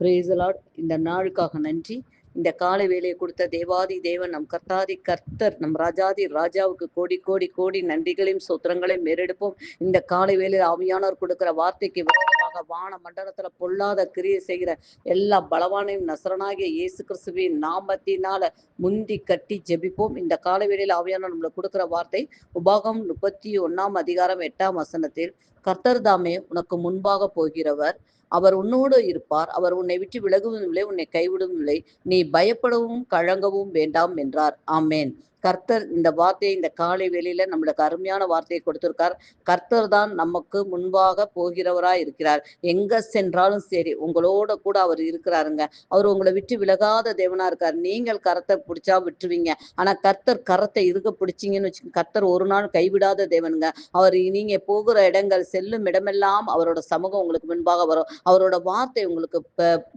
பிரேசலாட் இந்த நாளுக்காக நன்றி. இந்த கால வேலையை கொடுத்த தேவாதி தேவன் நம் கர்த்தாதி கர்த்தர் நம் ராஜாதி ராஜாவுக்கு கோடி கோடி கோடி நன்றிகளையும் சோத்திரங்களையும் மேறெடுப்போம். இந்த காலை வேலையில் ஆவியானவர் கொடுக்கிற வார்த்தைக்கு விரோதமாக வான மண்டலத்துல பொல்லாத கிரியை செய்கிற எல்லா பலவானையும் நசரனாகிய இயேசு கிறிஸ்துவின் நாமத்தினால முந்தி கட்டி ஜெபிப்போம். இந்த கால வேளையில் ஆவியானவர் நம்மளுக்கு கொடுக்கிற வார்த்தை உபாகம் முப்பத்தி ஒன்னாம் அதிகாரம் எட்டாம் வசனத்தில் கர்த்தர் தாமே உனக்கு முன்பாக போகிறவர் அவர் உன்னோடு இருப்பார். அவர் உன்னை விட்டு விலகவும் இல்லை உன்னை கைவிடவும் இல்லை. நீ பயப்படவும் கழங்கவும் வேண்டாம் என்றார். ஆமேன். கர்த்தர் இந்த வார்த்தையை இந்த காலை வேளையில நம்மளுக்கு அருமையான வார்த்தையை கொடுத்திருக்கார். கர்த்தர் தான் நமக்கு முன்பாக போகிறவராய் இருக்கிறார். எங்க சென்றாலும் சரி உங்களோட கூட அவர் இருக்கிறாருங்க. அவர் உங்களை விட்டு விலகாத தேவனா இருக்கார். நீங்கள் கரத்தை பிடிச்சா விட்டுருவீங்க. ஆனா கர்த்தர் கரத்தை இருக்க பிடிச்சிங்கன்னு வச்சு கர்த்தர் ஒரு நாள் கைவிடாத தேவனுங்க. அவர் நீங்க போகிற இடங்கள் செல்லும் இடமெல்லாம் அவரோட சமூகம் உங்களுக்கு முன்பாக வரும். அவரோட வார்த்தை உங்களுக்கு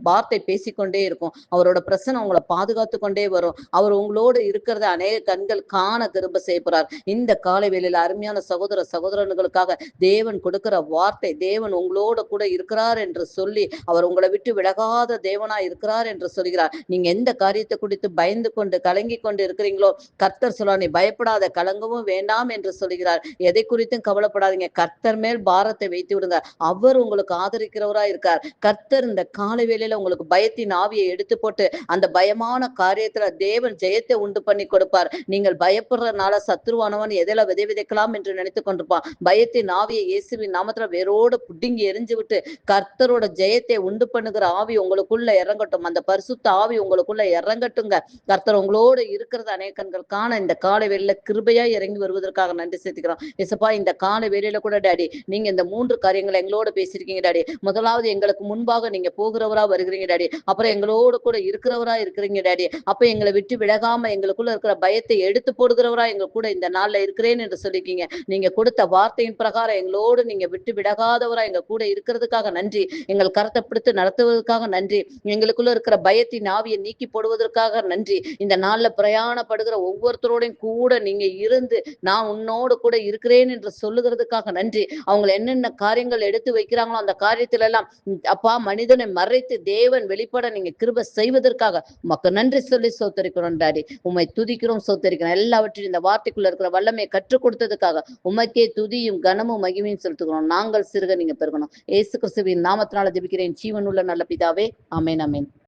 வார்த்தை பேசிக்கொண்டே இருக்கும். அவரோட பிரசனை உங்களை பாதுகாத்து கொண்டே வரும். அவர் உங்களோடு இருக்கிறத அநேக கண்கள் காண திரும்ப செய்யப்படுறார் இந்த காலை வேளையில் அருமையான சகோதர சகோதரர்களுக்காக தேவன் கொடுக்கிற வார்த்தை தேவன் உங்களோட கூட இருக்கிறார் என்று சொல்லி அவர் உங்களை விட்டு விலகாத தேவனா இருக்கிறார் என்று சொல்கிறார். நீங்க எந்த காரியத்தை குறித்து பயந்து கொண்டு கலங்கி கொண்டு இருக்கிறீங்களோ கர்த்தர் சொல்ல நீ பயப்படாத கலங்கவும் வேண்டாம் என்று சொல்கிறார். எதை குறித்தும் கவலைப்படாதீங்க. கர்த்தர் மேல் பாரத்தை வைத்து விடுங்க. அவர் உங்களுக்கு ஆதரிக்கிறவராய் இருக்கார். கர்த்தர் இந்த காலை வேளையில உங்களுக்கு பயத்தின் ஆவியை எடுத்து போட்டு அந்த பயமான காரியத்துல தேவன் ஜெயத்தை உண்டு பண்ணி கொடுப்பார். நீங்கள் பயப்படுறதுனால சத்ருவானவன் எதில விதை விதைக்கலாம் என்று நினைத்து கொண்டிருப்பான். பயத்தின் ஆவியை இயேசுவின் நாமத்துல வேரோடு புடுங்கி எரிஞ்சு விட்டு கர்த்தரோட ஜெயத்தை உண்டு பண்ணுகிற ஆவி உங்களுக்குள்ள இறங்கட்டும். அந்த பரிசுத்த ஆவி உங்களுக்குள்ள இறங்கட்டுங்க. கர்த்தர் உங்களோடு இருக்கிறது அநேகண்கள் காண இந்த காலை வேலையில கிருபையா இறங்கி வருவதற்காக நன்றி செலுத்திக்கிறோம். இசப்பா இந்த காலை வேலையில கூட டாடி நீங்க இந்த மூன்று காரியங்களை எங்களோட பேசியிருக்கீங்க டாடி. முதலாவது எங்களுக்கு முன்பாக நீங்க போகிறவரா வருகிறீங்க டாடி. அப்புறம் எங்களோட கூட இருக்கிறவரா இருக்கிறீங்க டாடி. அப்ப எங்களை விட்டு விலகாம எங்களுக்குள்ள இருக்கிற பயத்தை எடுத்து போடுகிறவரா எங்க கூட இந்த நாள்ல இருக்கிறேன் என்று சொல்லிருக்கீங்க நீங்க கொடுத்த வார்த்தையின் பிரகாரம் எங்களோடு நீங்க விட்டு விலகாதவரா எங்க கூட இருக்கிறதுக்காக நன்றி. எங்கள் கரத்தை பிடித்து நடத்துவதற்காக நன்றி. எங்களுக்குள்ள இருக்கிற பயத்தின் ஆவியை நீக்கி போடுவதற்காக நன்றி. இந்த நாள்ல பிரயாணப்படுகிற ஒவ்வொருத்தரோடையும் கூட நீங்க இருந்து நான் உன்னோடு கூட இருக்கிறேன் என்று சொல்லுகிறதுக்காக நன்றி. அவங்க என்னென்ன காரியங்கள் எடுத்து வைக்கிறாங்களோ அந்த காரியத்துல எல்லாம் அப்பா மனிதனை மறைத்து தேவன் வெளிப்பட நீங்க கிருப செய்வதற்காக உமக்கு நன்றி சொல்லி சோத்தரிக்கிறோம் டாடி உண்மை துதிக்கிறோம் சோத்தரிக்கிறோம். எல்லாவற்றையும் இந்த வார்த்தைக்குள்ள இருக்கிற வல்லமையை கற்றுக் கொடுத்ததுக்காக உமக்கே துதியும் கனமும் மகிமையும் செலுத்துகிறோம். நாங்கள் சிறுக நீங்க பெருகணும். ஏசு கிறிஸ்துவின் நாமத்தினால ஜபிக்கிறேன். ஜீவனுள்ள நல்ல பிதாவே. அமேன் அமேன்